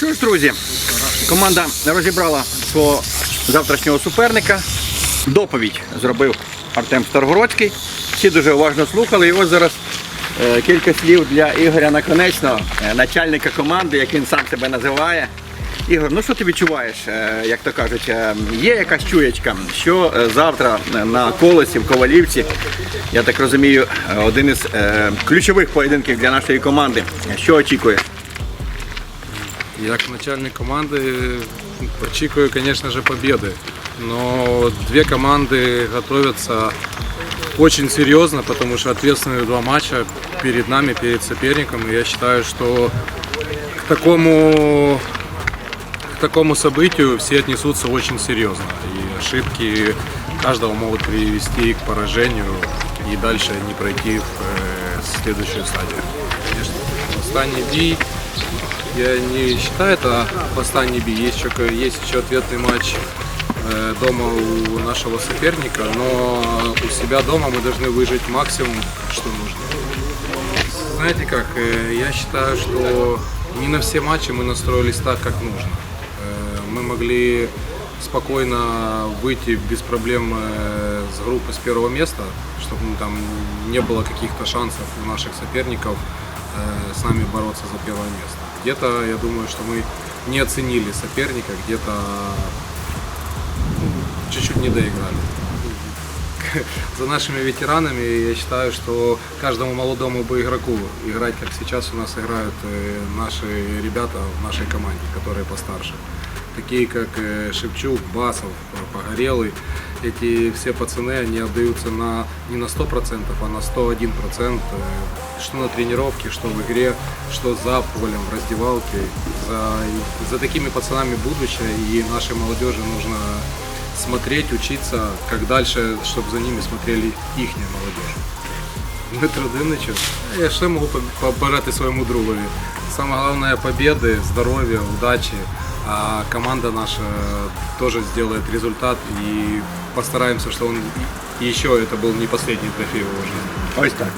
Що ж, друзі, команда розібрала свого завтрашнього суперника. Доповідь зробив Артем Старгородський. Всі дуже уважно слухали. І ось зараз е, кілька слів для Ігоря Наконечного, е, начальника команди, як він сам себе називає. Ігор, ну що ти відчуваєш, е, як то кажуть, є якась чуєчка, що завтра на колесі в Ковалівці, я так розумію, один із ключових поєдинків для нашої команди. Що очікує? Як начальник команди очікую, конечно же, победы. Но две команды готовятся очень серьезно, потому что ответственные два матча перед нами, перед соперником. И я считаю, что к такому, к такому событию все отнесутся очень серьезно. И ошибки каждого могут привести к поражению и дальше не пройти в э, следующую стадию. Конечно, останній бій я не считаю это последний бій. Есть еще, есть еще ответный матч э, дома у нашего соперника, но у себя дома мы должны выжить максимум, что нужно. Знаете как, э, я считаю, что не на все матчи мы настроились так, как нужно. Э, Мы могли спокойно выйти без проблем с группы с первого места, чтобы ну, там не было каких-то шансов у наших соперников с нами бороться за первое место. Где-то, я думаю, что мы не оценили соперника, где-то ну, чуть-чуть не доиграли. За нашими ветеранами я считаю, что каждому молодому бы игроку играть, как сейчас у нас играют э, наши ребята в нашей команде, которые постарше. Такие как э, Шевчук, Басов, Погорелый Эти все пацаны, они отдаются на, не на 100%, а на 101%. э, Что на тренировке, что в игре, что за полем, в раздевалке. За, за такими пацанами будущее, и нашей молодежи нужно смотреть, учиться, как дальше, чтобы за ними смотрели їхня молодежь. Дмитро Диничу, я ще можу побажати своєму другові. Саме головне победы, здоров'я, удачі. А команда наша тоже сделает результат и постараемся, что он еще это был не последний трофей его жизни. Ось так.